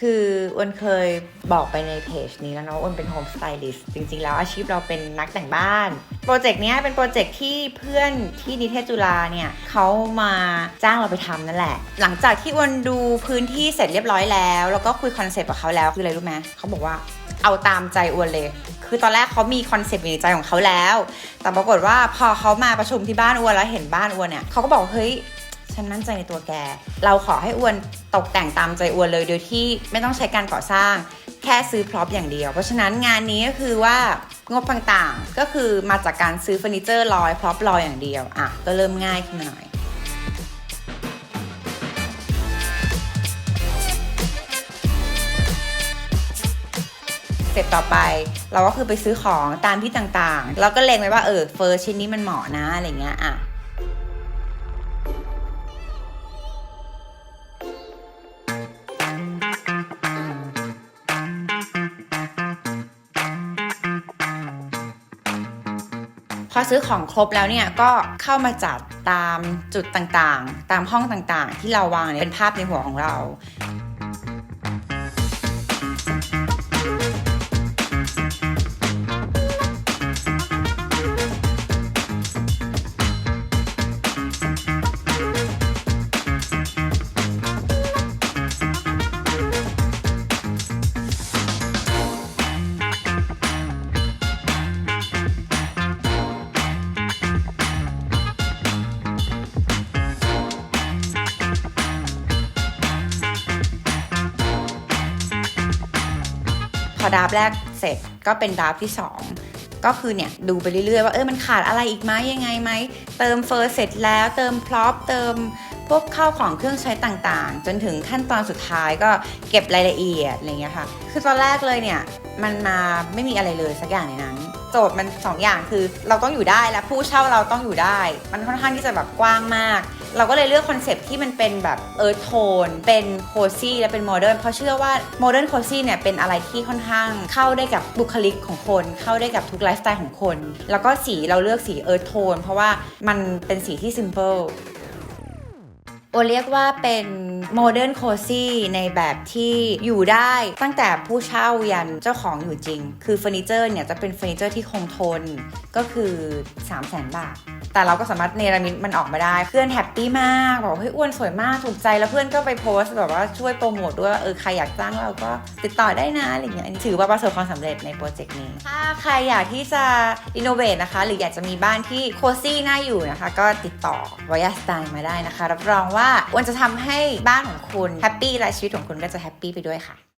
คืออ้วนเคยบอกไปในเพจนี้แล้วเนาะอ้วนเป็นโฮมสไตลิสต์จริงๆ แล้วอาชีพเราเป็นนักแต่งบ้าน โปรเจกต์นี้เป็นโปรเจกต์ที่เพื่อนที่นิเทศจุฬาเนี่ยเขามาจ้างเราไปทำนั่นแหละ หลังจากที่อ้วนดูพื้นที่เสร็จเรียบร้อยแล้ว แล้วก็คุยคอนเซปต์กับเขาแล้วคืออะไรรู้ไหมเขาบอกว่าเอาตามใจอ้วนเลย คือตอนแรกเขามีคอนเซปต์อยู่ในใจของเขาแล้ว แต่ปรากฏว่าพอเขามาประชุมที่บ้านอ้วนแล้วเห็นบ้านอ้วนเนี่ยเขาก็บอกเฮ้ย ฉันมั่นใจในตัวแก เราขอให้อวนตกแต่งตามใจอวนเลยโดยที่ไม่ต้องใช้การก่อสร้าง แค่ซื้อพร็อพอย่างเดียว เพราะฉะนั้นงานนี้ก็คือว่างบต่างๆ ก็คือมาจากการซื้อเฟอร์นิเจอร์ลอยพร็อพลอยอย่างเดียวอะก็เริ่มง่ายขึ้นมาหน่อยเสร็จต่อไปเราก็คือไปซื้อของตามที่ต่างๆแล้วก็เล็งไว้ว่าเออเฟอร์ชิ้นนี้มันเหมาะนะอะไรเงี้ยอะ อซื้อของครบแล้วเนี่ยก็เข้ามาจัดตามจุดต่างๆ ตามห้องต่างๆ ที่เราวางเนี่ยเป็นภาพในหัวของเรา พอดาบแรกเสร็จก็เป็นดาบที่ 2 ก็คือเนี่ยดูไปเรื่อยๆว่าเออมันขาดอะไรอีกไหมยังไงไหมเติมเฟอร์เสร็จแล้วเติมพร็อพเติมพวกข้าวของเครื่องใช้ต่างๆ จนถึงขั้นตอนสุดท้ายก็เก็บรายละเอียดอะไรเงี้ยค่ะ คือตอนแรกเลยเนี่ยมันมาไม่มีอะไรเลยสักอย่างในนั้น โจทย์มันสองอย่างคือเราต้องอยู่ได้และผู้เช่าเราต้องอยู่ได้ มันค่อนข้างที่จะแบบกว้างมาก เราก็เลยเลือกคอนเซปที่มันเป็นแบบเอิร์ธโทนเป็นโคซี่และเป็นโมเดิร์นเพราะเชื่อว่าโมเดิร์นโคซี่เนี่ยเป็นอะไรที่ค่อนข้างเข้าได้กับบุคลิกของคน เข้าได้กับทุกไลฟ์สไตล์ของคน แล้วก็สีเราเลือกสีเอิร์ธโทนเพราะว่ามันเป็นสีที่ซิมเ l ิล โอเรียกว่าเป็นโมเดิร์นโคซี่ในแบบที่อยู่ได้ตั้งแต่ผู้เช่ายันเจ้าของอยู่จริง คือเฟอร์นิเจอร์เนี่ยจะเป็นเฟอร์นิเจอร์ที่คงทนก็คือ 3 0 0 0 0 0 บาท แต่เราก็สามารถเนรมิตมันออกมาได้ เพื่อนแฮปปี้มากบอกว่าเฮ้ยอ้วนสวยมากถูกใจแล้วเพื่อนก็ไปโพสต์แบบว่าช่วยโปรโมทด้วยเออใครอยากจ้างเราก็ติดต่อได้นะอะไรอย่างเงี้ยถือว่าประสบความสำเร็จในโปรเจกต์นี้ ถ้าใครอยากที่จะอินโนเวทนะคะ หรืออยากจะมีบ้านที่โคซี่น่าอยู่นะคะ ก็ติดต่อวายสไตล์มาได้นะคะ รับรองว่าอ้วนจะทำให้บ้านของคุณแฮปปี้และชีวิตของคุณก็จะแฮปปี้ไปด้วยค่ะ